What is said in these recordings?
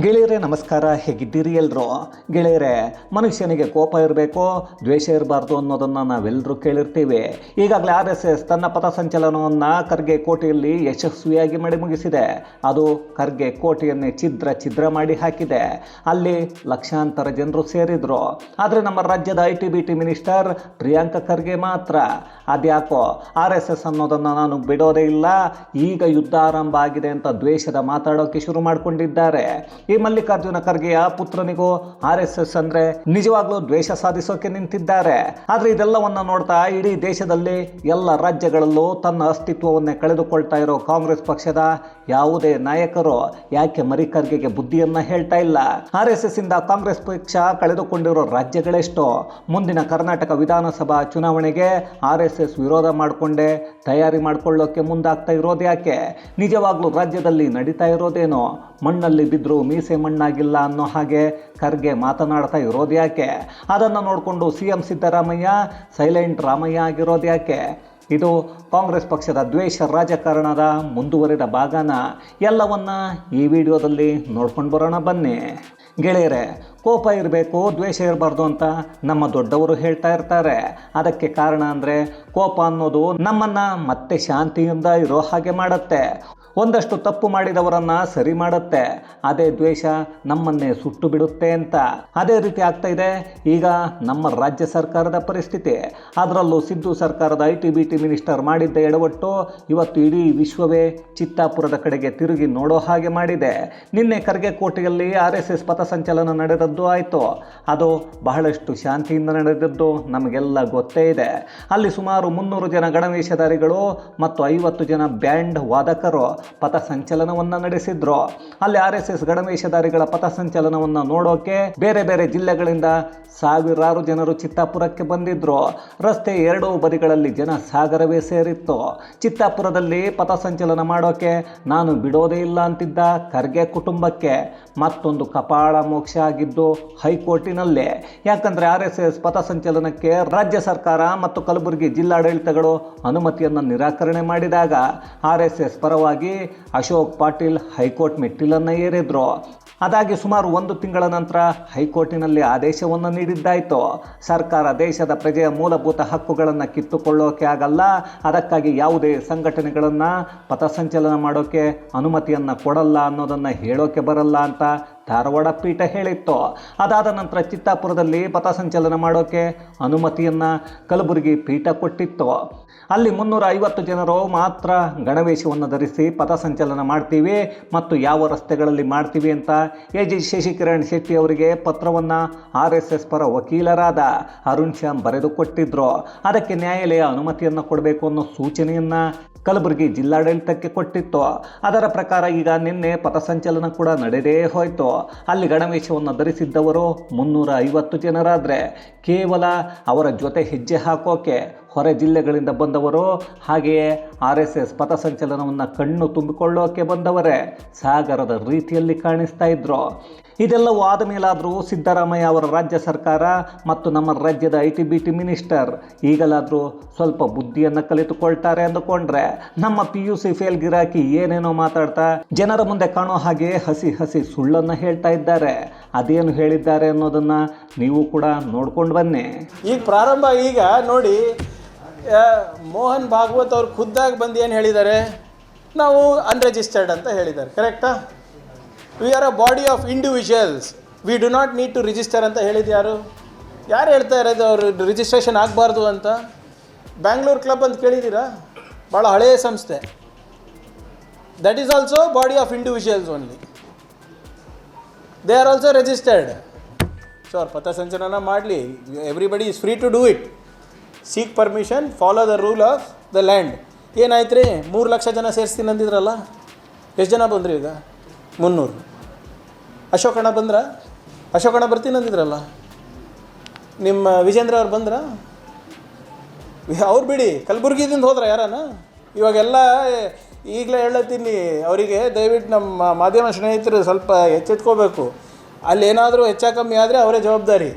ಗೆಳೆಯರೇ, ನಮಸ್ಕಾರ. ಹೇಗಿದ್ದೀರಿ ಎಲ್ಲರೂ ಗೆಳೆಯರೇ, ಮನುಷ್ಯನಿಗೆ ಕೋಪ ಇರಬೇಕು, ದ್ವೇಷ ಇರಬಾರ್ದು ಅನ್ನೋದನ್ನು ನಾವೆಲ್ಲರೂ ಕೇಳಿರ್ತೀವಿ. ಈಗಾಗಲೇ ಆರ್ ಎಸ್ ಎಸ್ ತನ್ನ ಪಥಸಂಚಲನವನ್ನು ಖರ್ಗೆ ಕೋಟೆಯಲ್ಲಿ ಯಶಸ್ವಿಯಾಗಿ ಮಾಡಿ ಮುಗಿಸಿದೆ ಅದು ಖರ್ಗೆ ಕೋಟೆಯನ್ನೇ ಛಿದ್ರ ಛಿದ್ರ ಮಾಡಿ ಹಾಕಿದೆ. ಅಲ್ಲಿ ಲಕ್ಷಾಂತರ ಜನರು ಸೇರಿದರು. ಆದರೆ ನಮ್ಮ ರಾಜ್ಯದ I T B T minister Priyank Kharge ಮಾತ್ರ. ಅದ್ಯಾಕೋ, ಆರ್ ಎಸ್ ಎಸ್ ಅನ್ನೋದನ್ನು ನಾನು ಬಿಡೋದೇ ಇಲ್ಲ. ಈಗ ಯುದ್ಧ ಆರಂಭ ಆಗಿದೆ ಅಂತ ದ್ವೇಷದ ಮಾತಾಡೋಕ್ಕೆ ಶುರು ಮಾಡಿಕೊಂಡಿದ್ದಾರೆ. ಈ ಮಲ್ಲಿಕಾರ್ಜುನ ಖರ್ಗೆಯ ಪುತ್ರನಿಗೂ ಆರ್ ಎಸ್ ಎಸ್ ಅಂದ್ರೆ ನಿಜವಾಗ್ಲೂ ದ್ವೇಷ ಸಾಧಿಸೋಕೆ ನಿಂತಿದ್ದಾರೆ. ಆದ್ರೆ ಇದೆಲ್ಲವನ್ನ ನೋಡ್ತಾ ಇಡೀ ದೇಶದಲ್ಲಿ ಎಲ್ಲ ರಾಜ್ಯಗಳಲ್ಲೂ ತನ್ನ ಅಸ್ತಿತ್ವವನ್ನೇ ಕಳೆದುಕೊಳ್ತಾ ಇರೋ ಕಾಂಗ್ರೆಸ್ ಪಕ್ಷದ ಯಾವುದೇ ನಾಯಕರು ಯಾಕೆ ಮರಿ ಖರ್ಗೆಗೆ ಬುದ್ಧಿಯನ್ನ ಹೇಳ್ತಾ ಇಲ್ಲ? ಆರ್ ಎಸ್ ಎಸ್ ಇಂದ ಕಾಂಗ್ರೆಸ್ ಪಕ್ಷ ಕಳೆದುಕೊಂಡಿರೋ ರಾಜ್ಯಗಳೆಷ್ಟು? ಮುಂದಿನ ಕರ್ನಾಟಕ ವಿಧಾನಸಭಾ ಚುನಾವಣೆಗೆ ಆರ್ ಎಸ್ ಎಸ್ ವಿರೋಧ ಮಾಡಿಕೊಂಡೆ ತಯಾರಿ ಮಾಡ್ಕೊಳ್ಳೋಕೆ ಮುಂದಾಗ್ತಾ ಇರೋದು ಯಾಕೆ ನಿಜವಾಗ್ಲೂ ರಾಜ್ಯದಲ್ಲಿ ನಡೀತಾ ಇರೋದೇನೋ? ಮಣ್ಣಲ್ಲಿ ಬಿದ್ದರೂ ಮೀಸೆ ಮಣ್ಣಾಗಿಲ್ಲ ಅನ್ನೋ ಹಾಗೆ ಖರ್ಗೆ ಮಾತನಾಡ್ತಾ ಇರೋದು ಯಾಕೆ? ಅದನ್ನು ನೋಡಿಕೊಂಡು C M Siddaramaiah, silent Ramaiah ಆಗಿರೋದು ಯಾಕೆ? ಇದು ಕಾಂಗ್ರೆಸ್ ಪಕ್ಷದ ದ್ವೇಷ ರಾಜಕಾರಣದ ಮುಂದುವರಿದ ಭಾಗನ ಎಲ್ಲವನ್ನ ಈ ವಿಡಿಯೋದಲ್ಲಿ ನೋಡ್ಕೊಂಡು ಬರೋಣ ಬನ್ನಿ. ಗೆಳೆಯರೆ, ಕೋಪ ಇರಬೇಕು, ದ್ವೇಷ ಇರಬಾರ್ದು ಅಂತ ನಮ್ಮ ದೊಡ್ಡವರು ಹೇಳ್ತಾ ಇರ್ತಾರೆ. ಅದಕ್ಕೆ ಕಾರಣ ಅಂದರೆ ಕೋಪ ಅನ್ನೋದು ನಮ್ಮನ್ನು ಮತ್ತೆ ಶಾಂತಿಯಿಂದ ಇರೋ ಹಾಗೆ ಮಾಡುತ್ತೆ. ಒಂದಷ್ಟು ತಪ್ಪು ಮಾಡಿದವರನ್ನ ಸರಿ ಮಾಡುತ್ತೆ. ಅದೇ ದ್ವೇಷ ನಮ್ಮನ್ನೇ ಸುಟ್ಟು ಬಿಡುತ್ತೆ ಅಂತ. ಅದೇ ರೀತಿ ಆಗ್ತಾ ಇದೆ ಈಗ ನಮ್ಮ ರಾಜ್ಯ ಸರ್ಕಾರದ ಪರಿಸ್ಥಿತಿ. ಅದರಲ್ಲೂ ಸಿದ್ದು ಸರ್ಕಾರದ I T B T minister ಮಾಡಿದ್ದ ಎಡವಟ್ಟು ಇವತ್ತು ಇಡೀ ವಿಶ್ವವೇ ಚಿತ್ತಾಪುರದ ಕಡೆಗೆ ತಿರುಗಿ ನೋಡೋ ಹಾಗೆ ಮಾಡಿದೆ. ನಿನ್ನೆ ಕರ್ಗೆ ಕೋಟೆಯಲ್ಲಿ ಆರ್ ಎಸ್ ಎಸ್ ಪಥಸಂಚಲನ ನಡೆದದ್ದು ಆಯಿತು. ಅದು ಬಹಳಷ್ಟು ಶಾಂತಿಯಿಂದ ನಡೆದದ್ದು ನಮಗೆಲ್ಲ ಗೊತ್ತೇ ಇದೆ. ಅಲ್ಲಿ ಸುಮಾರು ಮುನ್ನೂರು ಜನ ಗಣವೇಶಧಾರಿಗಳು ಮತ್ತು ಐವತ್ತು ಜನ ಬ್ಯಾಂಡ್ ವಾದಕರು ಪಥಸಂಚಲನವನ್ನು ನಡೆಸಿದ್ರು. ಅಲ್ಲಿ ಆರ್ ಎಸ್ ಎಸ್ ಗಣವೇಶಧಾರಿಗಳ ಪಥಸಂಚಲನವನ್ನು ನೋಡೋಕೆ ಬೇರೆ ಬೇರೆ ಜಿಲ್ಲೆಗಳಿಂದ ಸಾವಿರಾರು ಜನರು ಚಿತ್ತಾಪುರಕ್ಕೆ ಬಂದಿದ್ರು. ರಸ್ತೆ ಎರಡೂ ಬದಿಗಳಲ್ಲಿ ಜನ ಸಾಗರವೇ ಸೇರಿತ್ತು. ಚಿತ್ತಾಪುರದಲ್ಲಿ ಪಥಸಂಚಲನ ಮಾಡೋಕೆ ನಾನು ಬಿಡೋದೇ ಇಲ್ಲ ಅಂತಿದ್ದ ಖರ್ಗೆ ಕುಟುಂಬಕ್ಕೆ ಮತ್ತೊಂದು ಕಪಾಳ ಮೋಕ್ಷ ಆಗಿದ್ದು ಹೈಕೋರ್ಟಿನಲ್ಲೇ. ಯಾಕಂದ್ರೆ ಆರ್ ಎಸ್ ಎಸ್ ಪಥಸಂಚಲನಕ್ಕೆ ರಾಜ್ಯ ಸರ್ಕಾರ ಮತ್ತು ಕಲಬುರಗಿ ಜಿಲ್ಲಾಡಳಿತಗಳು ಅನುಮತಿಯನ್ನು ನಿರಾಕರಣೆ ಮಾಡಿದಾಗ ಆರ್ ಎಸ್ ಎಸ್ ಪರವಾಗಿ ಅಶೋಕ್ ಪಾಟೀಲ್ ಹೈಕೋರ್ಟ್ ಮೆಟ್ಟಿಲನ್ನು ಏರಿದ್ರು. ಅದಾಗಿ ಸುಮಾರು ಒಂದು ತಿಂಗಳ ನಂತರ ಹೈಕೋರ್ಟಿನಲ್ಲಿ ಆದೇಶವನ್ನು ನೀಡಿದ್ದಾಯಿತು. ಸರ್ಕಾರ ದೇಶದ ಪ್ರಜೆಯ ಮೂಲಭೂತ ಹಕ್ಕುಗಳನ್ನು ಕಿತ್ತುಕೊಳ್ಳೋಕೆ ಆಗಲ್ಲ. ಅದಕ್ಕಾಗಿ ಯಾವುದೇ ಸಂಘಟನೆಗಳನ್ನು ಪಥಸಂಚಲನ ಮಾಡೋಕೆ ಅನುಮತಿಯನ್ನು ಕೊಡಲ್ಲ ಅನ್ನೋದನ್ನು ಹೇಳೋಕೆ ಬರಲ್ಲ ಅಂತ ಧಾರವಾಡ ಪೀಠ ಹೇಳಿತ್ತು. ಅದಾದ ನಂತರ ಚಿತ್ತಾಪುರದಲ್ಲಿ ಪಥಸಂಚಲನ ಮಾಡೋಕೆ ಅನುಮತಿಯನ್ನು ಕಲಬುರಗಿ ಪೀಠ ಕೊಟ್ಟಿತ್ತು. ಅಲ್ಲಿ ಮುನ್ನೂರ ಐವತ್ತು ಜನರು ಮಾತ್ರ ಗಣವೇಶವನ್ನು ಧರಿಸಿ ಪಥಸಂಚಲನ ಮಾಡ್ತೀವಿ ಮತ್ತು ಯಾವ ರಸ್ತೆಗಳಲ್ಲಿ ಮಾಡ್ತೀವಿ ಅಂತ ಎ ಜಿ ಶಶಿಕಿರಣ್ ಶೆಟ್ಟಿ ಅವರಿಗೆ ಪತ್ರವನ್ನು ಆರ್ ಎಸ್ ಎಸ್ ಪರ ವಕೀಲರಾದ ಅರುಣ್ ಶ್ಯಾಮ್ ಬರೆದು ಕೊಟ್ಟಿದ್ರು. ಅದಕ್ಕೆ ನ್ಯಾಯಾಲಯ ಅನುಮತಿಯನ್ನು ಕೊಡಬೇಕು ಅನ್ನೋ ಸೂಚನೆಯನ್ನು ಕಲಬುರಗಿ ಜಿಲ್ಲಾಡಳಿತಕ್ಕೆ ಕೊಟ್ಟಿತ್ತು. ಅದರ ಪ್ರಕಾರ ಈಗ ನಿನ್ನೆ ಪಥಸಂಚಲನ ಕೂಡ ನಡೆದೇ ಹೋಯಿತು. ಅಲ್ಲಿ ಗಣವೇಶವನ್ನು ಧರಿಸಿದ್ದವರು ಮುನ್ನೂರ ಐವತ್ತು ಜನರಾದರೆ ಕೇವಲ ಅವರ ಜೊತೆ ಹೆಜ್ಜೆ ಹಾಕೋಕೆ ಹೊರ ಜಿಲ್ಲೆಗಳಿಂದ ಬಂದವರು, ಹಾಗೆಯೇ ಆರ್ ಎಸ್ ಎಸ್ ಪಥಸಂಚಲನವನ್ನು ಕಣ್ಣು ತುಂಬಿಕೊಳ್ಳೋಕೆ ಬಂದವರೇ ಸಾಗರದ ರೀತಿಯಲ್ಲಿ ಕಾಣಿಸ್ತಾ ಇದ್ರು. ಇದೆಲ್ಲವೂ ಆದ ಮೇಲಾದರೂ ಸಿದ್ದರಾಮಯ್ಯ ಅವರ ರಾಜ್ಯ ಸರ್ಕಾರ ಮತ್ತು ನಮ್ಮ ರಾಜ್ಯದ I T B T minister ಈಗಲಾದರೂ ಸ್ವಲ್ಪ ಬುದ್ಧಿಯನ್ನು ಕಲಿತುಕೊಳ್ತಾರೆ ಅಂದುಕೊಂಡ್ರೆ ನಮ್ಮ ಪಿ ಯು ಸಿ ಫೇಲ್ ಗಿರಾಕಿ ಏನೇನೋ ಮಾತಾಡ್ತಾ ಜನರ ಮುಂದೆ ಕಾಣೋ ಹಾಗೆ ಹಸಿ ಹಸಿ ಸುಳ್ಳನ್ನು ಹೇಳ್ತಾ ಇದ್ದಾರೆ. ಅದೇನು ಹೇಳಿದ್ದಾರೆ ಅನ್ನೋದನ್ನು ನೀವು ಕೂಡ ನೋಡ್ಕೊಂಡು ಬನ್ನಿ. ಈಗ ಪ್ರಾರಂಭ ಈಗ ನೋಡಿ ಮೋಹನ್ ಭಾಗವತ್ ಅವ್ರು ಖುದ್ದಾಗಿ ಬಂದು ಏನು ಹೇಳಿದ್ದಾರೆ? ನಾವು ಅನ್ರಿಜಿಸ್ಟರ್ಡ್ ಅಂತ ಹೇಳಿದ್ದಾರೆ ಕರೆಕ್ಟಾ we are a body of individuals we do not need to register ಅಂತ ಹೇಳಿದ್ದು ಯಾರು? ಯಾರು ಹೇಳ್ತಾ ಇರೋದು ಅವರು ರಿಜಿಸ್ಟ್ರೇಷನ್ ಆಗಬಾರ್ದು ಅಂತ? ಬ್ಯಾಂಗ್ಳೂರ್ ಕ್ಲಬ್ ಅಂತ ಕೇಳಿದ್ದೀರಾ? ಭಾಳ ಹಳೆಯ ಸಂಸ್ಥೆ. That is also body of individuals only they are also registered so ಅವ್ರು ಪಥಸಂಚಲನ ಮಾಡಲಿ. Everybody is free to do it seek permission follow the rule of the land ಏನಾಯ್ತು ರೀ ಮೂರು ಲಕ್ಷ ಜನ ಸೇರಿಸ್ತೀನಿ ಅಂದಿದ್ರಲ್ಲ? ಎಷ್ಟು ಜನ ಬಂದ್ರಿ ಈಗ? ಮುನ್ನೂರು. ಅಶೋಕಣ್ಣ ಬಂದ್ರ? ಅಶೋಕಣ್ಣ ಬರ್ತೀನಿ ಅಂದಿದ್ರಲ್ಲ? ನಿಮ್ಮ ವಿಜೇಂದ್ರ ಅವ್ರು ಬಂದ್ರ? ಅವ್ರು ಬಿಡಿ, ಕಲಬುರ್ಗಿದಿಂದ ಹೋದ್ರ ಯಾರನ? ಇವಾಗೆಲ್ಲ ಈಗಲೇ ಹೇಳತ್ತೀನಿ, ಅವರಿಗೆ ದಯವಿಟ್ಟು ನಮ್ಮ ಮಾಧ್ಯಮ ಸ್ನೇಹಿತರು ಸ್ವಲ್ಪ ಎಚ್ಚೆತ್ಕೋಬೇಕು. ಅಲ್ಲಿ ಏನಾದರೂ ಹೆಚ್ಚು ಕಮ್ಮಿ ಆದರೆ ಅವರೇ ಜವಾಬ್ದಾರಿ.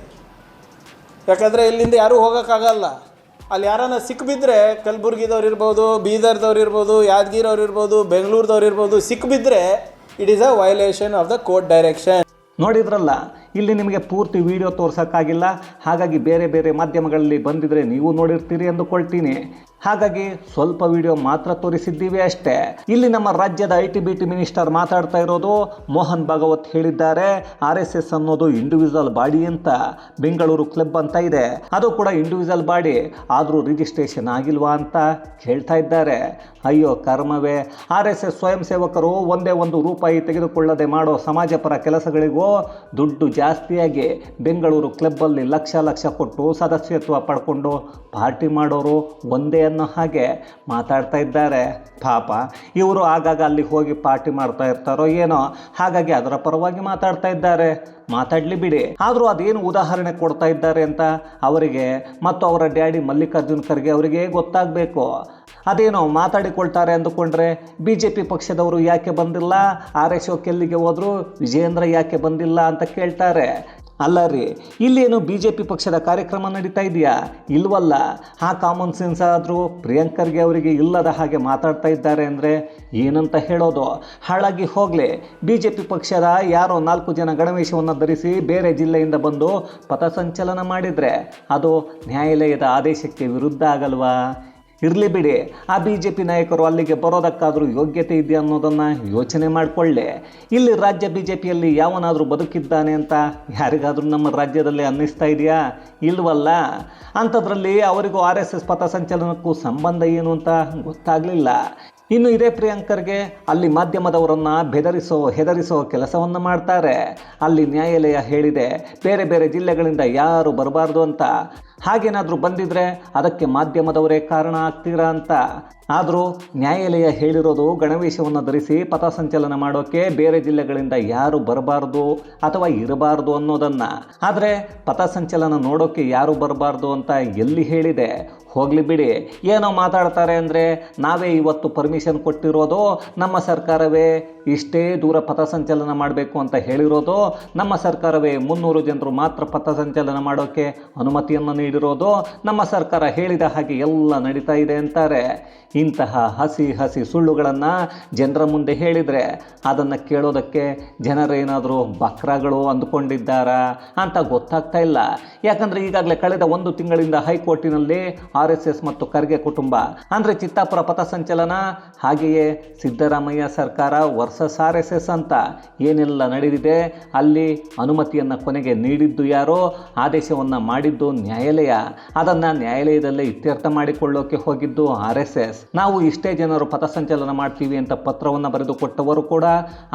ಯಾಕಂದರೆ ಇಲ್ಲಿಂದ ಯಾರೂ ಹೋಗೋಕ್ಕಾಗಲ್ಲ. ಅಲ್ಲಿ ಯಾರನ್ನ ಸಿಕ್ಬಿದ್ರೆ ಕಲಬುರ್ಗಿದವ್ರು ಇರ್ಬೋದು, ಬೀದರ್ದವ್ರು ಇರ್ಬೋದು, ಯಾದಗಿರವ್ರು ಇರ್ಬೋದು, ಬೆಂಗಳೂರದವ್ರು ಇರ್ಬೋದು, ಸಿಕ್ಬಿದ್ರೆ it is a violation of the court direction ನೋಡಿದ್ರಲ್ಲ, ಇಲ್ಲಿ ನಿಮಗೆ ಪೂರ್ತಿ ವಿಡಿಯೋ ತೋರ್ಸೋಕ್ಕಾಗಿಲ್ಲ. ಹಾಗಾಗಿ ಬೇರೆ ಬೇರೆ ಮಾಧ್ಯಮಗಳಲ್ಲಿ ಬಂದಿದ್ರೆ ನೀವು ನೋಡಿರ್ತೀರಿ ಅಂದುಕೊಳ್ತೀನಿ ಹಾಗಾಗಿ ಸ್ವಲ್ಪ ವಿಡಿಯೋ ಮಾತ್ರ ತೋರಿಸಿದ್ದೀವಿ ಅಷ್ಟೇ. ಇಲ್ಲಿ ನಮ್ಮ ರಾಜ್ಯದ I T B T minister ಮಾತಾಡ್ತಾ ಇರೋದು ಮೋಹನ್ ಭಾಗವತ್ ಹೇಳಿದ್ದಾರೆ. ಆರ್ ಎಸ್ ಎಸ್ ಅನ್ನೋದು ಇಂಡಿವಿಜುವಲ್ ಬಾಡಿ ಅಂತ ಬೆಂಗಳೂರು ಕ್ಲಬ್ ಅಂತ ಇದೆ. ಅದು ಕೂಡ ಇಂಡಿವಿಜುವಲ್ ಬಾಡಿ, ಆದರೂ ರಿಜಿಸ್ಟ್ರೇಷನ್ ಆಗಿಲ್ವಾ ಅಂತ ಹೇಳ್ತಾ ಇದ್ದಾರೆ. ಅಯ್ಯೋ, ಕರ್ಮವೇ. ಆರ್ ಎಸ್ ಎಸ್ ಸ್ವಯಂ ಸೇವಕರು ಒಂದೇ ಒಂದು ರೂಪಾಯಿ ತೆಗೆದುಕೊಳ್ಳದೆ ಮಾಡೋ ಸಮಾಜಪರ ಕೆಲಸಗಳಿಗೋ ದುಡ್ಡು ಜಾಸ್ತಿಯಾಗಿ ಬೆಂಗಳೂರು ಕ್ಲಬ್ಬಲ್ಲಿ ಲಕ್ಷ ಲಕ್ಷ ಕೊಟ್ಟು ಸದಸ್ಯತ್ವ ಪಡ್ಕೊಂಡು ಪಾರ್ಟಿ ಮಾಡೋರು ಒಂದೇ ಅನ್ನೋ ಹಾಗೆ ಮಾತಾಡ್ತಾ ಇದ್ದಾರೆ. ಪಾಪ, ಇವರು ಆಗಾಗ ಅಲ್ಲಿ ಹೋಗಿ ಪಾರ್ಟಿ ಮಾಡ್ತಾ ಇರ್ತಾರೋ ಏನೋ, ಹಾಗಾಗಿ ಅದರ ಪರವಾಗಿ ಮಾತಾಡ್ತಾ ಇದ್ದಾರೆ. ಮಾತಾಡಲಿ ಬಿಡಿ. ಆದರೂ ಅದೇನು ಉದಾಹರಣೆ ಕೊಡ್ತಾ ಇದ್ದಾರೆ ಅಂತ ಅವರಿಗೆ ಮತ್ತು ಅವರ ಡ್ಯಾಡಿ ಮಲ್ಲಿಕಾರ್ಜುನ್ ಖರ್ಗೆ ಅವರಿಗೆ ಗೊತ್ತಾಗಬೇಕು. ಅದೇನೋ ಮಾತಾಡಿಕೊಳ್ತಾರೆ ಅಂದುಕೊಂಡ್ರೆ ಬಿ ಜೆ ಪಿ ಪಕ್ಷದವರು ಯಾಕೆ ಬಂದಿಲ್ಲ? ಆರ್ ಎಸ್ ಕೆಲ್ಲಿಗೆ ಹೋದರೂ? ವಿಜಯೇಂದ್ರ ಯಾಕೆ ಬಂದಿಲ್ಲ ಅಂತ ಕೇಳ್ತಾರೆ. ಅಲ್ಲ ರೀ, ಇಲ್ಲೇನು ಬಿ ಜೆ ಪಿ ಪಕ್ಷದ ಕಾರ್ಯಕ್ರಮ ನಡೀತಾ ಇದೆಯಾ? ಇಲ್ವಲ್ಲ. ಆ ಕಾಮನ್ ಸೆನ್ಸ್ ಆದರೂ ಪ್ರಿಯಾಂಕರ್ಗೆ ಅವರಿಗೆ ಇಲ್ಲದ ಹಾಗೆ ಮಾತಾಡ್ತಾ ಇದ್ದಾರೆ ಅಂದರೆ ಏನಂತ ಹೇಳೋದು? ಹಾಳಾಗಿ ಹೋಗಲಿ. ಬಿ ಜೆ ಪಿ ಪಕ್ಷದ ಯಾರೋ ನಾಲ್ಕು ಜನ ಗಣವೇಶವನ್ನು ಧರಿಸಿ ಬೇರೆ ಜಿಲ್ಲೆಯಿಂದ ಬಂದು ಪಥಸಂಚಲನ ಮಾಡಿದರೆ ಅದು ನ್ಯಾಯಾಲಯದ ಆದೇಶಕ್ಕೆ ವಿರುದ್ಧ ಆಗಲ್ವಾ? ಇರಲಿ ಬಿಡಿ. ಆ ಬಿ ಜೆ ಪಿ ನಾಯಕರು ಅಲ್ಲಿಗೆ ಬರೋದಕ್ಕಾದರೂ ಯೋಗ್ಯತೆ ಇದೆಯಾ ಅನ್ನೋದನ್ನು ಯೋಚನೆ ಮಾಡಿಕೊಳ್ಳೆ. ಇಲ್ಲಿ ರಾಜ್ಯ ಬಿ ಜೆ ಪಿಯಲ್ಲಿ ಯಾವನಾದರೂ ಬದುಕಿದ್ದಾನೆ ಅಂತ ಯಾರಿಗಾದರೂ ನಮ್ಮ ರಾಜ್ಯದಲ್ಲಿ ಅನ್ನಿಸ್ತಾ ಇದೆಯಾ? ಇಲ್ವಲ್ಲ. ಅಂಥದ್ರಲ್ಲಿ ಅವರಿಗೂ ಆರ್ ಎಸ್ ಎಸ್ ಪಥಸಂಚಲನಕ್ಕೂ ಸಂಬಂಧ ಏನು ಅಂತ ಗೊತ್ತಾಗಲಿಲ್ಲ. ಇನ್ನು ಇದೇ ಪ್ರಿಯಾಂಕರ್ಗೆ ಅಲ್ಲಿ ಮಾಧ್ಯಮದವರನ್ನು ಬೆದರಿಸೋ, ಹೆದರಿಸೋ ಕೆಲಸವನ್ನು ಮಾಡ್ತಾರೆ. ಅಲ್ಲಿ ನ್ಯಾಯಾಲಯ ಹೇಳಿದೆ, ಬೇರೆ ಬೇರೆ ಜಿಲ್ಲೆಗಳಿಂದ ಯಾರು ಬರಬಾರ್ದು ಅಂತ. ಹಾಗೇನಾದರೂ ಬಂದಿದ್ರೆ ಅದಕ್ಕೆ ಮಾಧ್ಯಮದವರೇ ಕಾರಣ ಆಗ್ತೀರಾ ಅಂತ. ಆದರೂ ನ್ಯಾಯಾಲಯ ಹೇಳಿರೋದು ಗಣವೇಶವನ್ನು ಧರಿಸಿ ಪಥಸಂಚಲನ ಮಾಡೋಕ್ಕೆ ಬೇರೆ ಜಿಲ್ಲೆಗಳಿಂದ ಯಾರು ಬರಬಾರ್ದು ಅಥವಾ ಇರಬಾರ್ದು ಅನ್ನೋದನ್ನು. ಆದರೆ ಪಥಸಂಚಲನ ನೋಡೋಕ್ಕೆ ಯಾರು ಬರಬಾರ್ದು ಅಂತ ಎಲ್ಲಿ ಹೇಳಿದೆ? ಹೋಗಲಿ ಬಿಡಿ. ಏನೋ ಮಾತಾಡ್ತಾರೆ ಅಂದರೆ ನಾವೇ ಇವತ್ತು ಪರ್ಮಿಷನ್ ಕೊಟ್ಟಿರೋದು, ನಮ್ಮ ಸರ್ಕಾರವೇ ಇಷ್ಟೇ ದೂರ ಪಥಸಂಚಲನ ಮಾಡಬೇಕು ಅಂತ ಹೇಳಿರೋದು, ನಮ್ಮ ಸರ್ಕಾರವೇ ಮುನ್ನೂರು ಜನರು ಮಾತ್ರ ಪಥಸಂಚಲನ ಮಾಡೋಕ್ಕೆ ಅನುಮತಿಯನ್ನು ನೀಡಿರೋದು, ನಮ್ಮ ಸರ್ಕಾರ ಹೇಳಿದ ಹಾಗೆ ಎಲ್ಲ ನಡೀತಾ ಇದೆ ಅಂತಾರೆ. ಇಂತಹ ಹಸಿ ಹಸಿ ಸುಳ್ಳುಗಳನ್ನು ಜನರ ಮುಂದೆ ಹೇಳಿದರೆ ಅದನ್ನು ಕೇಳೋದಕ್ಕೆ ಜನರೇನಾದರೂ ಬಕ್ರಗಳು ಅಂದುಕೊಂಡಿದ್ದಾರಾ ಅಂತ ಗೊತ್ತಾಗ್ತಾ ಇಲ್ಲ. ಯಾಕಂದರೆ ಈಗಾಗಲೇ ಕಳೆದ ಒಂದು ತಿಂಗಳಿಂದ ಹೈಕೋರ್ಟಿನಲ್ಲಿ ಆರ್ ಎಸ್ ಎಸ್ ಮತ್ತು ಖರ್ಗೆ ಕುಟುಂಬ. ಅಂದರೆ ಚಿತ್ತಾಪುರ ಪಥಸಂಚಲನ ಹಾಗೆಯೇ ಸಿದ್ದರಾಮಯ್ಯ ಸರ್ಕಾರ ವರ್ಸಸ್ ಆರ್ ಎಸ್ ಎಸ್ ಅಂತ. ಏನೆಲ್ಲ ನಡೆದಿದೆ? ಅಲ್ಲಿ ಅನುಮತಿಯನ್ನು ಕೊನೆಗೆ ನೀಡಿದ್ದು ಯಾರೋ? ಆದೇಶವನ್ನು ಮಾಡಿದ್ದು ನ್ಯಾಯಾಲಯ. ಅದನ್ನು ನ್ಯಾಯಾಲಯದಲ್ಲೇ ಇತ್ಯರ್ಥ ಮಾಡಿಕೊಳ್ಳೋಕೆ ಹೋಗಿದ್ದು ಆರ್ ಎಸ್ ಎಸ್. ನಾವು ಇಷ್ಟೇ ಜನರು ಪಥಸಂಚಲನ ಮಾಡ್ತೀವಿ ಅಂತ ಪತ್ರವನ್ನು ಬರೆದು ಕೊಟ್ಟವರು ಕೂಡ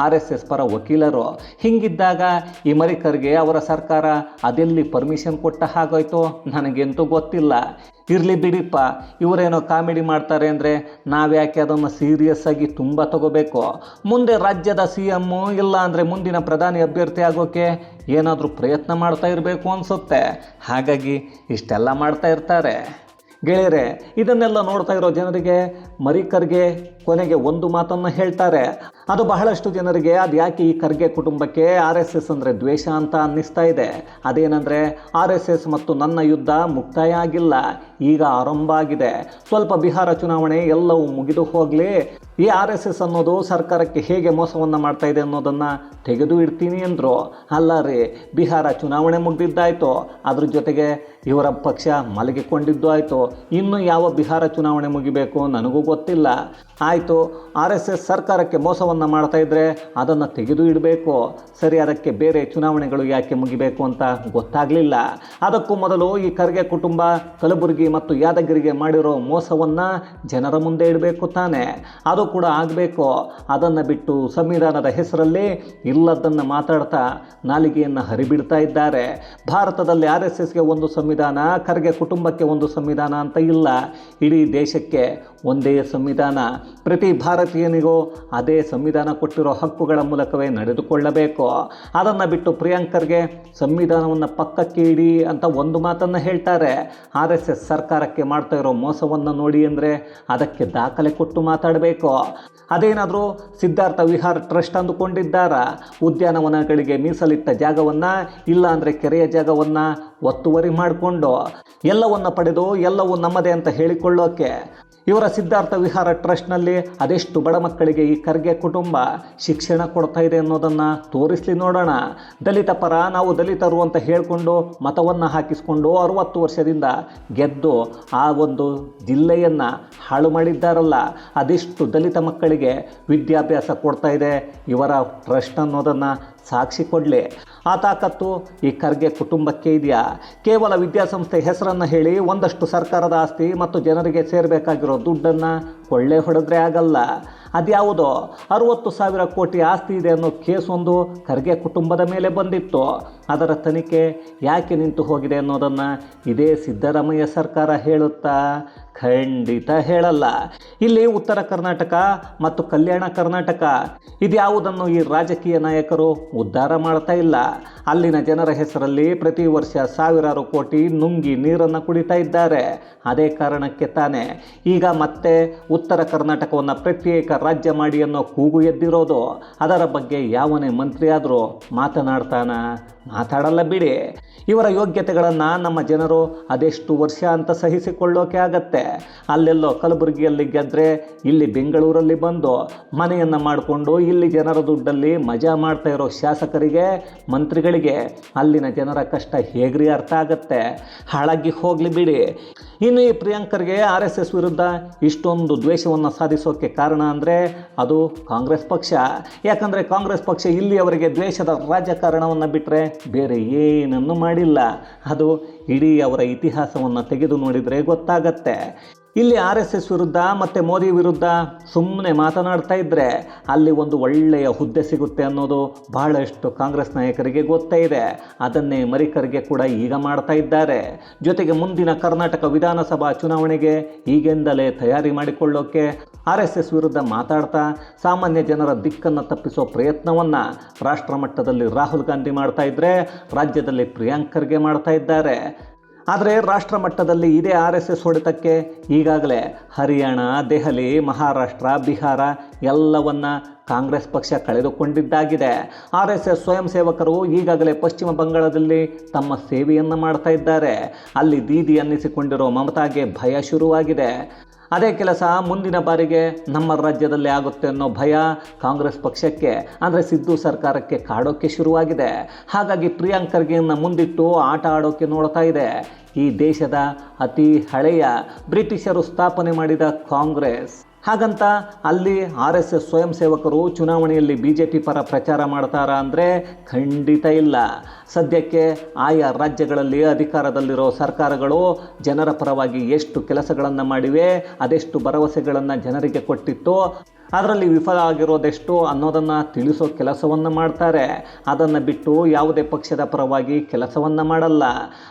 ಆರ್ ಎಸ್ ಎಸ್ ಪರ ವಕೀಲರು. ಹಿಂಗಿದ್ದಾಗ ಈ ಮರಿಕರ್ಗೆ ಅವರ ಸರ್ಕಾರ ಅದೆಲ್ಲಿ ಪರ್ಮಿಷನ್ ಕೊಟ್ಟ ಹಾಗೋಯ್ತು? ನನಗೆಂತೂ ಗೊತ್ತಿಲ್ಲ. ಇರಲಿ ಬಿಡಿಪ್ಪ, ಇವರೇನೋ ಕಾಮಿಡಿ ಮಾಡ್ತಾರೆ ಅಂದರೆ ನಾವ್ಯಾಕೆ ಅದನ್ನು ಸೀರಿಯಸ್ ಆಗಿ ತುಂಬ ತಗೋಬೇಕು? ಮುಂದೆ ರಾಜ್ಯದ ಸಿ ಎಮ್ಮು ಇಲ್ಲ ಅಂದರೆ ಮುಂದಿನ ಪ್ರಧಾನಿ ಅಭ್ಯರ್ಥಿ ಆಗೋಕ್ಕೆ ಏನಾದರೂ ಪ್ರಯತ್ನ ಮಾಡ್ತಾ ಇರಬೇಕು ಅನಿಸುತ್ತೆ. ಹಾಗಾಗಿ ಇಷ್ಟೆಲ್ಲ ಮಾಡ್ತಾ ಇರ್ತಾರೆ. ಗೆಳೆಯರೆ, ಇದನ್ನೆಲ್ಲ ನೋಡ್ತಾ ಇರೋ ಜನರಿಗೆ ಮರಿಕರ್ಗೆ ಕೊನೆಗೆ ಒಂದು ಮಾತನ್ನು ಹೇಳ್ತಾರೆ. ಅದು ಬಹಳಷ್ಟು ಜನರಿಗೆ ಅದು ಯಾಕೆ ಈ ಖರ್ಗೆ ಕುಟುಂಬಕ್ಕೆ ಆರ್ ಎಸ್ ಎಸ್ ಅಂದರೆ ದ್ವೇಷ ಅಂತ ಅನ್ನಿಸ್ತಾ ಇದೆ. ಅದೇನೆಂದರೆ ಆರ್ ಎಸ್ ಎಸ್ ಮತ್ತು ನನ್ನ ಯುದ್ಧ ಮುಕ್ತಾಯ ಆಗಿಲ್ಲ, ಈಗ ಆರಂಭ ಆಗಿದೆ. ಸ್ವಲ್ಪ ಬಿಹಾರ ಚುನಾವಣೆ ಎಲ್ಲವೂ ಮುಗಿದು ಹೋಗಲಿ. ಈ ಆರ್ ಎಸ್ ಎಸ್ ಅನ್ನೋದು ಸರ್ಕಾರಕ್ಕೆ ಹೇಗೆ ಮೋಸವನ್ನು ಮಾಡ್ತಾ ಇದೆ ಅನ್ನೋದನ್ನು ತೆಗೆದು ಇಡ್ತೀನಿ ಅಂದರು. ಅಲ್ಲ ರೀ, ಬಿಹಾರ ಚುನಾವಣೆ ಮುಗ್ದಿದ್ದಾಯಿತು. ಅದ್ರ ಜೊತೆಗೆ ಇವರ ಪಕ್ಷ ಮಲಗಿಕೊಂಡಿದ್ದು ಆಯಿತು. ಇನ್ನು ಯಾವ ಬಿಹಾರ ಚುನಾವಣೆ ಮುಗಿಬೇಕು ನನಗೂ ಗೊತ್ತಿಲ್ಲ. ಆಯಿತು. ಆರ್ ಎಸ್ ಎಸ್ ಸರ್ಕಾರಕ್ಕೆ ಮೋಸವನ್ನು ಮಾಡ್ತಾ ಇದ್ದರೆ ಅದನ್ನು ತೆಗೆದು ಇಡಬೇಕು. ಸರಿ, ಅದಕ್ಕೆ ಬೇರೆ ಚುನಾವಣೆಗಳು ಯಾಕೆ ಮುಗಿಬೇಕು ಅಂತ ಗೊತ್ತಾಗಲಿಲ್ಲ. ಅದಕ್ಕೂ ಮೊದಲು ಈ ಖರ್ಗೆ ಕುಟುಂಬ ಕಲಬುರಗಿ ಮತ್ತು ಯಾದಗಿರಿಗೆ ಮಾಡಿರೋ ಮೋಸವನ್ನು ಜನರ ಮುಂದೆ ಇಡಬೇಕು ತಾನೆ. ಅದು ಕೂಡ ಆಗಬೇಕು. ಅದನ್ನು ಬಿಟ್ಟು ಸಂವಿಧಾನದ ಹೆಸರಲ್ಲಿ ಇಲ್ಲದನ್ನು ಮಾತಾಡ್ತಾ ನಾಲಿಗೆಯನ್ನು ಹರಿಬಿಡ್ತಾ ಇದ್ದಾರೆ. ಭಾರತದಲ್ಲಿ ಆರ್ ಎಸ್ ಎಸ್ಗೆ ಒಂದು ಸಂವಿಧಾನ, ಖರ್ಗೆ ಕುಟುಂಬಕ್ಕೆ ಒಂದು ಸಂವಿಧಾನ ಅಂತ ಇಲ್ಲ. ಇಡೀ ದೇಶಕ್ಕೆ ಒಂದೇ ಸಂವಿಧಾನ. ಪ್ರತಿ ಭಾರತೀಯನಿಗೂ ಅದೇ ಸಂವಿಧಾನ ಕೊಟ್ಟಿರೋ ಹಕ್ಕುಗಳ ಮೂಲಕವೇ ನಡೆದುಕೊಳ್ಳಬೇಕು. ಅದನ್ನು ಬಿಟ್ಟು ಪ್ರಿಯಾಂಕರ್ಗೆ ಸಂವಿಧಾನವನ್ನು ಪಕ್ಕಕ್ಕೆ ಇಡಿ ಅಂತ ಒಂದು ಮಾತನ್ನು ಹೇಳ್ತಾರೆ. ಆರ್ ಎಸ್ ಎಸ್ ಸರ್ಕಾರಕ್ಕೆ ಮಾಡ್ತಾ ಇರೋ ಮೋಸವನ್ನು ನೋಡಿ ಅಂದರೆ ಅದಕ್ಕೆ ದಾಖಲೆ ಕೊಟ್ಟು ಮಾತಾಡಬೇಕು. ಅದೇನಾದರೂ ಸಿದ್ಧಾರ್ಥ ವಿಹಾರ್ ಟ್ರಸ್ಟ್ ಅಂದುಕೊಂಡಿದ್ದಾರ? ಉದ್ಯಾನವನಗಳಿಗೆ ಮೀಸಲಿಟ್ಟ ಜಾಗವನ್ನು ಇಲ್ಲ ಅಂದರೆ ಕೆರೆಯ ಜಾಗವನ್ನು ಒತ್ತುವರಿ ಮಾಡಿಕೊಂಡು ಎಲ್ಲವನ್ನು ಪಡೆದು ಎಲ್ಲವೂ ನಮ್ಮದೇ ಅಂತ ಹೇಳಿಕೊಳ್ಳೋಕೆ. ಇವರ ಸಿದ್ಧಾರ್ಥ ವಿಹಾರ ಟ್ರಸ್ಟ್ನಲ್ಲಿ ಅದೆಷ್ಟು ಬಡ ಮಕ್ಕಳಿಗೆ ಈ ಖರ್ಗೆ ಕುಟುಂಬ ಶಿಕ್ಷಣ ಕೊಡ್ತಾ ಇದೆ ಅನ್ನೋದನ್ನು ತೋರಿಸಲಿ ನೋಡೋಣ. ದಲಿತ ಪರ ನಾವು ದಲಿತರು ಅಂತ ಹೇಳಿಕೊಂಡು ಮತವನ್ನು ಹಾಕಿಸ್ಕೊಂಡು ಅರುವತ್ತು ವರ್ಷದಿಂದ ಗೆದ್ದು ಆ ಒಂದು ಜಿಲ್ಲೆಯನ್ನು ಹಾಳು ಮಾಡಿದ್ದಾರಲ್ಲ, ಅದೆಷ್ಟು ದಲಿತ ಮಕ್ಕಳಿಗೆ ವಿದ್ಯಾಭ್ಯಾಸ ಕೊಡ್ತಾ ಇದೆ ಇವರ ಟ್ರಸ್ಟ್ ಅನ್ನೋದನ್ನು ಸಾಕ್ಷಿ ಕೊಡಲಿ. ಆ ತಾಕತ್ತು ಈ ಖರ್ಗೆ ಕುಟುಂಬಕ್ಕೆ ಇದೆಯಾ? ಕೇವಲ ವಿದ್ಯಾಸಂಸ್ಥೆ ಹೆಸರನ್ನು ಹೇಳಿ ಒಂದಷ್ಟು ಸರ್ಕಾರದ ಆಸ್ತಿ ಮತ್ತು ಜನರಿಗೆ ಸೇರಬೇಕಾಗಿರೋ ದುಡ್ಡನ್ನು ಕೊಳ್ಳೆ ಹೊಡೆದ್ರೆ ಆಗಲ್ಲ. ಅದ್ಯಾವುದೋ? ಅರುವತ್ತು ಸಾವಿರ ಕೋಟಿ ಆಸ್ತಿ ಇದೆ ಅನ್ನೋ ಕೇಸ್ ಒಂದು ಖರ್ಗೆ ಕುಟುಂಬದ ಮೇಲೆ ಬಂದಿತ್ತು. ಅದರ ತನಿಖೆ ಯಾಕೆ ನಿಂತು ಹೋಗಿದೆ ಅನ್ನೋದನ್ನು ಇದೇ ಸಿದ್ದರಾಮಯ್ಯ ಸರ್ಕಾರ ಹೇಳುತ್ತಾ? ಖಂಡಿತ ಹೇಳಲ್ಲ. ಇಲ್ಲಿ ಉತ್ತರ ಕರ್ನಾಟಕ ಮತ್ತು ಕಲ್ಯಾಣ ಕರ್ನಾಟಕ. ಇದ್ಯಾವುದನ್ನು ಈ ರಾಜಕೀಯ ನಾಯಕರು ಉದ್ಧಾರ ಮಾಡ್ತಾ ಇಲ್ಲ. ಅಲ್ಲಿನ ಜನರ ಹೆಸರಲ್ಲಿ ಪ್ರತಿ ವರ್ಷ ಸಾವಿರಾರು ಕೋಟಿ ನುಂಗಿ ನೀರನ್ನು ಕುಡಿತಾ ಇದ್ದಾರೆ. ಅದೇ ಕಾರಣಕ್ಕೆ ತಾನೇ ಈಗ ಮತ್ತೆ ಉತ್ತರ ಕರ್ನಾಟಕವನ್ನು ಪ್ರತ್ಯೇಕ ರಾಜ್ಯ ಮಾಡಿ ಅನ್ನೋ ಕೂಗು ಎದ್ದಿರೋದು. ಅದರ ಬಗ್ಗೆ ಯಾವನೇ ಮಂತ್ರಿ ಆದರೂ ಮಾತನಾಡ್ತಾನ ಮಾತಾಡಲ್ಲ ಬಿಡಿ. ಇವರ ಯೋಗ್ಯತೆಗಳನ್ನು ನಮ್ಮ ಜನರು ಅದೆಷ್ಟು ವರ್ಷ ಅಂತ ಸಹಿಸಿಕೊಳ್ಳೋಕೆ ಆಗತ್ತೆ. ಅಲ್ಲೆಲ್ಲೋ ಕಲಬುರಗಿಯಲ್ಲಿ ಗೆದ್ದರೆ ಇಲ್ಲಿ ಬೆಂಗಳೂರಲ್ಲಿ ಬಂದು ಮನೆಯನ್ನು ಮಾಡಿಕೊಂಡು ಇಲ್ಲಿ ಜನರ ದುಡ್ಡಲ್ಲಿ ಮಜಾ ಮಾಡ್ತಾ ಇರೋ ಶಾಸಕರಿಗೆ, ಮಂತ್ರಿಗಳಿಗೆ ಅಲ್ಲಿನ ಜನರ ಕಷ್ಟ ಹೇಗ್ರಿ ಅರ್ಥ ಆಗುತ್ತೆ? ಹಾಳಾಗಿ ಹೋಗಲಿ ಬಿಡಿ. ಇನ್ನು ಈ ಪ್ರಿಯಾಂಕರ್ಗೆ ಆರ್ ಎಸ್ ಎಸ್ ವಿರುದ್ಧ ಇಷ್ಟೊಂದು ದ್ವೇಷವನ್ನು ಸಾಧಿಸೋಕ್ಕೆ ಕಾರಣ ಅಂದರೆ ಅದು ಕಾಂಗ್ರೆಸ್ ಪಕ್ಷ. ಯಾಕಂದರೆ ಕಾಂಗ್ರೆಸ್ ಪಕ್ಷ ಇಲ್ಲಿಯವರೆಗೆ ದ್ವೇಷದ ರಾಜಕಾರಣವನ್ನು ಬಿಟ್ಟರೆ ಬೇರೆ ಏನನ್ನು ಮಾಡಿಲ್ಲ. ಅದು ಇಡೀ ಅವರ ಇತಿಹಾಸವನ್ನು ತೆಗೆದು ನೋಡಿದರೆ ಗೊತ್ತಾಗತ್ತೆ. ಇಲ್ಲಿ ಆರ್ ಎಸ್ ಎಸ್ ವಿರುದ್ಧ ಮತ್ತು ಮೋದಿ ವಿರುದ್ಧ ಸುಮ್ಮನೆ ಮಾತನಾಡ್ತಾ ಇದ್ದರೆ ಅಲ್ಲಿ ಒಂದು ಒಳ್ಳೆಯ ಹುದ್ದೆ ಸಿಗುತ್ತೆ ಅನ್ನೋದು ಬಹಳಷ್ಟು ಕಾಂಗ್ರೆಸ್ ನಾಯಕರಿಗೆ ಗೊತ್ತೇ ಇದೆ. ಅದನ್ನೇ ಮರಿಕರಿಗೆ ಕೂಡ ಈಗ ಮಾಡ್ತಾ ಇದ್ದಾರೆ. ಜೊತೆಗೆ ಮುಂದಿನ ಕರ್ನಾಟಕ ವಿಧಾನಸಭಾ ಚುನಾವಣೆಗೆ ಈಗಿಂದಲೇ ತಯಾರಿ ಮಾಡಿಕೊಳ್ಳೋಕೆ ಆರ್ ಎಸ್ ಎಸ್ ವಿರುದ್ಧ ಮಾತಾಡ್ತಾ ಸಾಮಾನ್ಯ ಜನರ ದಿಕ್ಕನ್ನು ತಪ್ಪಿಸೋ ಪ್ರಯತ್ನವನ್ನು ರಾಷ್ಟ್ರ ಮಟ್ಟದಲ್ಲಿ ರಾಹುಲ್ ಗಾಂಧಿ ಮಾಡ್ತಾ ಇದ್ದರೆ ರಾಜ್ಯದಲ್ಲಿ ಪ್ರಿಯಾಂಕರ್ಗೆ ಮಾಡ್ತಾ ಇದ್ದಾರೆ. ಆದರೆ ರಾಷ್ಟ್ರ ಮಟ್ಟದಲ್ಲಿ ಇದೇ ಆರ್ ಎಸ್ ಎಸ್ ಹೊಡೆತಕ್ಕೆ ಈಗಾಗಲೇ ಹರಿಯಾಣ, ದೆಹಲಿ, ಮಹಾರಾಷ್ಟ್ರ, ಬಿಹಾರ ಎಲ್ಲವನ್ನ ಕಾಂಗ್ರೆಸ್ ಪಕ್ಷ ಕಳೆದುಕೊಂಡಿದ್ದಾಗಿದೆ. ಆರ್ ಎಸ್ ಎಸ್ ಸ್ವಯಂ ಸೇವಕರು ಈಗಾಗಲೇ ಪಶ್ಚಿಮ ಬಂಗಾಳದಲ್ಲಿ ತಮ್ಮ ಸೇವೆಯನ್ನು ಮಾಡ್ತಾ ಇದ್ದಾರೆ. ಅಲ್ಲಿ ದೀದಿ ಅನ್ನಿಸಿಕೊಂಡಿರೋ ಮಮತಾಗೆ ಭಯ ಶುರುವಾಗಿದೆ. ಅದೇ ಕೆಲಸ ಮುಂದಿನ ಬಾರಿಗೆ ನಮ್ಮ ರಾಜ್ಯದಲ್ಲಿ ಆಗುತ್ತೆ ಅನ್ನೋ ಭಯ ಕಾಂಗ್ರೆಸ್ ಪಕ್ಷಕ್ಕೆ, ಅಂದರೆ ಸಿದ್ದು ಸರ್ಕಾರಕ್ಕೆ ಕಾಡೋಕ್ಕೆ ಶುರುವಾಗಿದೆ. ಹಾಗಾಗಿ ಪ್ರಿಯಾಂಕರ್ಗೆಯನ್ನು ಮುಂದಿಟ್ಟು ಆಟ ಆಡೋಕ್ಕೆ ನೋಡ್ತಾ ಇದೆ. ಈ ದೇಶದ ಅತಿ ಹಳೆಯ ಬ್ರಿಟಿಷರು ಸ್ಥಾಪನೆ ಮಾಡಿದ ಕಾಂಗ್ರೆಸ್. ಹಾಗಂತ ಅಲ್ಲಿ ಆರ್ ಎಸ್ ಎಸ್ ಸ್ವಯಂ ಸೇವಕರು ಚುನಾವಣೆಯಲ್ಲಿ ಬಿ ಜೆ ಪಿ ಪರ ಪ್ರಚಾರ ಮಾಡ್ತಾರಾ ಅಂದರೆ ಖಂಡಿತ ಇಲ್ಲ. ಸದ್ಯಕ್ಕೆ ಆಯಾ ರಾಜ್ಯಗಳಲ್ಲಿ ಅಧಿಕಾರದಲ್ಲಿರೋ ಸರ್ಕಾರಗಳು ಜನರ ಪರವಾಗಿ ಎಷ್ಟು ಕೆಲಸಗಳನ್ನು ಮಾಡಿವೆ, ಅದೆಷ್ಟು ಭರವಸೆಗಳನ್ನು ಜನರಿಗೆ ಕೊಟ್ಟಿತ್ತು ಅದರಲ್ಲಿ ವಿಫಲ ಆಗಿರೋದೆಷ್ಟು ಅನ್ನೋದನ್ನು ತಿಳಿಸೋ ಕೆಲಸವನ್ನು ಮಾಡ್ತಾರೆ. ಅದನ್ನು ಬಿಟ್ಟು ಯಾವುದೇ ಪಕ್ಷದ ಪರವಾಗಿ ಕೆಲಸವನ್ನು ಮಾಡಲ್ಲ.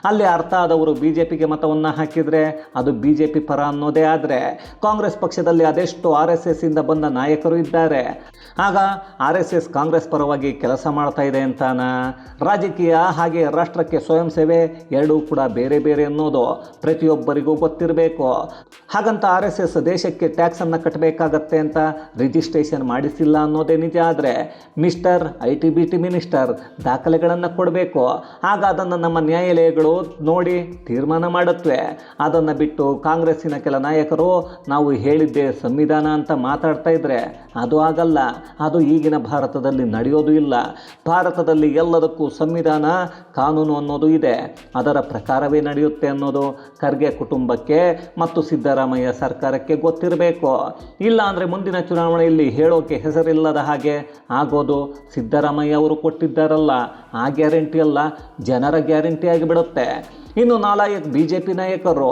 ಅಲ್ಲಿ ಅರ್ಥ ಆದವರು ಬಿ ಜೆ ಪಿಗೆ ಮತವನ್ನು ಹಾಕಿದರೆ ಅದು ಬಿ ಜೆ ಪಿ ಪರ ಅನ್ನೋದೇ ಆದರೆ ಕಾಂಗ್ರೆಸ್ ಪಕ್ಷದಲ್ಲಿ ಅದೆಷ್ಟು ಆರ್ ಎಸ್ ಎಸ್ಸಿಂದ ಬಂದ ನಾಯಕರು ಇದ್ದಾರೆ. ಆಗ ಆರ್ ಎಸ್ ಎಸ್ ಕಾಂಗ್ರೆಸ್ ಪರವಾಗಿ ಕೆಲಸ ಮಾಡ್ತಾ ಇದೆ ಅಂತಾನ? ರಾಜಕೀಯ ಹಾಗೆ ರಾಷ್ಟ್ರಕ್ಕೆ ಸ್ವಯಂ ಸೇವೆ ಎರಡೂ ಕೂಡ ಬೇರೆ ಬೇರೆ ಅನ್ನೋದು ಪ್ರತಿಯೊಬ್ಬರಿಗೂ ಗೊತ್ತಿರಬೇಕು. ಹಾಗಂತ ಆರ್ ಎಸ್ ಎಸ್ ದೇಶಕ್ಕೆ ಟ್ಯಾಕ್ಸನ್ನು ಕಟ್ಟಬೇಕಾಗತ್ತೆ ಅಂತ ರಿಜಿಸ್ಟ್ರೇಷನ್ ಮಾಡಿಸಿಲ್ಲ ಅನ್ನೋದೇ ನಿಜ ಆದರೆ mister I T B T minister ದಾಖಲೆಗಳನ್ನು ಕೊಡಬೇಕು. ಆಗ ಅದನ್ನು ನಮ್ಮ ನ್ಯಾಯಾಲಯಗಳು ನೋಡಿ ತೀರ್ಮಾನ ಮಾಡುತ್ತವೆ. ಅದನ್ನು ಬಿಟ್ಟು ಕಾಂಗ್ರೆಸ್ಸಿನ ಕೆಲ ನಾಯಕರು ನಾವು ಹೇಳಿದ್ದೆ ಸಂವಿಧಾನ ಅಂತ ಮಾತಾಡ್ತಾ ಇದ್ರೆ ಅದು ಆಗಲ್ಲ. ಅದು ಈಗಿನ ಭಾರತದಲ್ಲಿ ನಡೆಯೋದು ಇಲ್ಲ. ಭಾರತದಲ್ಲಿ ಎಲ್ಲದಕ್ಕೂ ಸಂವಿಧಾನ, ಕಾನೂನು ಅನ್ನೋದು ಇದೆ. ಅದರ ಪ್ರಕಾರವೇ ನಡೆಯುತ್ತೆ ಅನ್ನೋದು ಖರ್ಗೆ ಕುಟುಂಬಕ್ಕೆ ಮತ್ತು ಸಿದ್ದರಾಮಯ್ಯ ಸರ್ಕಾರಕ್ಕೆ ಗೊತ್ತಿರಬೇಕು. ಇಲ್ಲ ಅಂದರೆ ಮುಂದಿನ ಚುನಾವಣೆಯಲ್ಲಿ ಹೇಳೋಕೆ ಹೆಸರಿಲ್ಲದ ಹಾಗೆ ಆಗೋದು ಸಿದ್ದರಾಮಯ್ಯ ಅವರು ಕೊಟ್ಟಿದ್ದಾರಲ್ಲ. ಆ ಗ್ಯಾರಂಟಿ ಅಲ್ಲ, ಜನರ ಗ್ಯಾರಂಟಿ ಆಗಿಬಿಡುತ್ತೆ. ಇನ್ನು ನಾಲಾಯಕ್ ಬಿ ಜೆ ಪಿ ನಾಯಕರು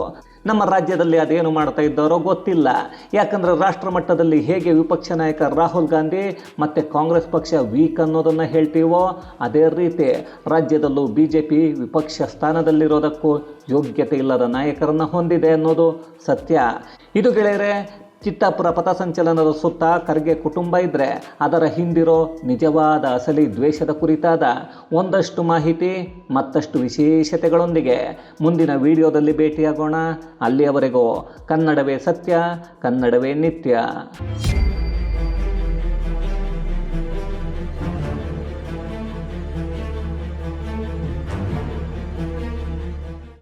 ನಮ್ಮ ರಾಜ್ಯದಲ್ಲಿ ಅದೇನು ಮಾಡ್ತಾ ಇದ್ದಾರೋ ಗೊತ್ತಿಲ್ಲ. ಯಾಕಂದರೆ ರಾಷ್ಟ್ರ ಮಟ್ಟದಲ್ಲಿ ಹೇಗೆ ವಿಪಕ್ಷ ನಾಯಕ ರಾಹುಲ್ ಗಾಂಧಿ ಮತ್ತು ಕಾಂಗ್ರೆಸ್ ಪಕ್ಷ ವೀಕ್ ಅನ್ನೋದನ್ನು ಹೇಳ್ತೀವೋ ಅದೇ ರೀತಿ ರಾಜ್ಯದಲ್ಲೂ ಬಿ ಜೆ ಪಿ ವಿಪಕ್ಷ ಸ್ಥಾನದಲ್ಲಿರೋದಕ್ಕೂ ಯೋಗ್ಯತೆ ಇಲ್ಲದ ನಾಯಕರನ್ನು ಹೊಂದಿದೆ ಅನ್ನೋದು ಸತ್ಯ. ಇದು ಗೆಳೆಯರೆ ಚಿತ್ತಾಪುರ ಪಥಸಂಚಲನದ ಸುತ್ತ ಖರ್ಗೆ ಕುಟುಂಬ ಇದ್ದರೆ ಅದರ ಹಿಂದಿರೋ ನಿಜವಾದ ಅಸಲಿ ದ್ವೇಷದ ಕುರಿತಾದ ಒಂದಷ್ಟು ಮಾಹಿತಿ, ಮತ್ತಷ್ಟು ವಿಶೇಷತೆಗಳೊಂದಿಗೆ ಮುಂದಿನ ವಿಡಿಯೋದಲ್ಲಿ ಭೇಟಿಯಾಗೋಣ. ಅಲ್ಲಿಯವರೆಗೂ ಕನ್ನಡವೇ ಸತ್ಯ, ಕನ್ನಡವೇ ನಿತ್ಯ.